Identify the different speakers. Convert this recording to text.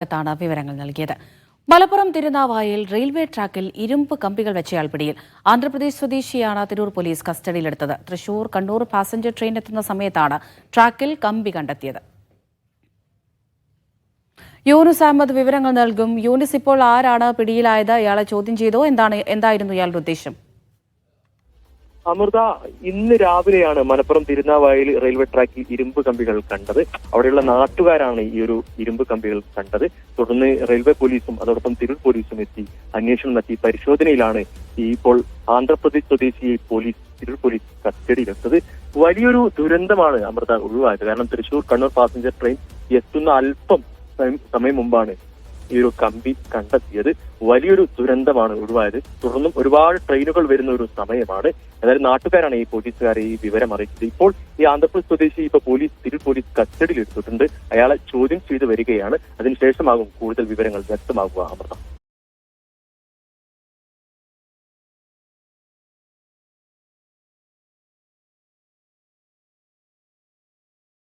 Speaker 1: ത്താണ് വിവരങ്ങൾ നൽകിയത്. മലപ്പുറം തിരുനാവായയിൽ റെയിൽവേ ട്രാക്കിൽ ഇരുമ്പ് കമ്പികൾ വെച്ചയാൾ പിടിയിൽ. ആന്ധ്രാപ്രദേശ് സ്വദേശിയാണ് തിരൂർ പോലീസ് കസ്റ്റഡിയിലെടുത്തത്. തൃശൂർ കണ്ണൂർ പാസഞ്ചർ ട്രെയിൻ എത്തുന്ന സമയത്താണ് ട്രാക്കിൽ കമ്പി കണ്ടെത്തിയത്. യൂനുസ് അഹമ്മദ് വിവരങ്ങൾ നൽകും. യൂനിസ് ഇപ്പോൾ ആരാണ് പിടിയിലായത്? ഇയാളെ ചോദ്യം ചെയ്തോ? എന്താണ്? എന്തായിരുന്നു ഇയാളുടെ ഉദ്ദേശം?
Speaker 2: അമൃത ഇന്ന് രാവിലെയാണ് മലപ്പുറം തിരുനാവായിൽ റെയിൽവേ ട്രാക്കിൽ ഇരുമ്പ് കമ്പികൾ കണ്ടത്. അവിടെയുള്ള നാട്ടുകാരാണ് ഈ ഒരു ഇരുമ്പ് കമ്പികൾ കണ്ടത്. തുടർന്ന് റെയിൽവേ പോലീസും അതോടൊപ്പം തിരൂർ പോലീസും എത്തി അന്വേഷണം നടത്തി. പരിശോധനയിലാണ് ഇപ്പോൾ ആന്ധ്രാപ്രദേശ് സ്വദേശിയെ പോലീസ് തിരൂർ പോലീസ് കസ്റ്റഡിയിലെടുത്തത് വലിയൊരു ദുരന്തമാണ് അമൃത ഒഴിവായത്. കാരണം തൃശൂർ കണ്ണൂർ പാസഞ്ചർ ട്രെയിൻ എത്തുന്ന അല്പം സമയം മുമ്പാണ് ഈ ഒരു കമ്പി കണ്ടെത്തിയത് വലിയൊരു ദുരന്തമാണ് ഒഴിവായത്. തുടർന്നും ഒരുപാട് ട്രെയിനുകൾ വരുന്ന ഒരു സമയമാണ്. അതായത് നാട്ടുകാരാണ് ഈ പോലീസുകാരെ ഈ വിവരം അറിയിച്ചത്. ഇപ്പോൾ ഈ ആന്ധ്രപ്രദേശ് സ്വദേശി ഇപ്പൊ പോലീസ് തിരു പോലീസ് കസ്റ്റഡിയിൽ എടുത്തിട്ടുണ്ട് അയാളെ ചോദ്യം ചെയ്തു വരികയാണ്. അതിനുശേഷമാകും കൂടുതൽ വിവരങ്ങൾ വ്യക്തമാകുക അമൃത.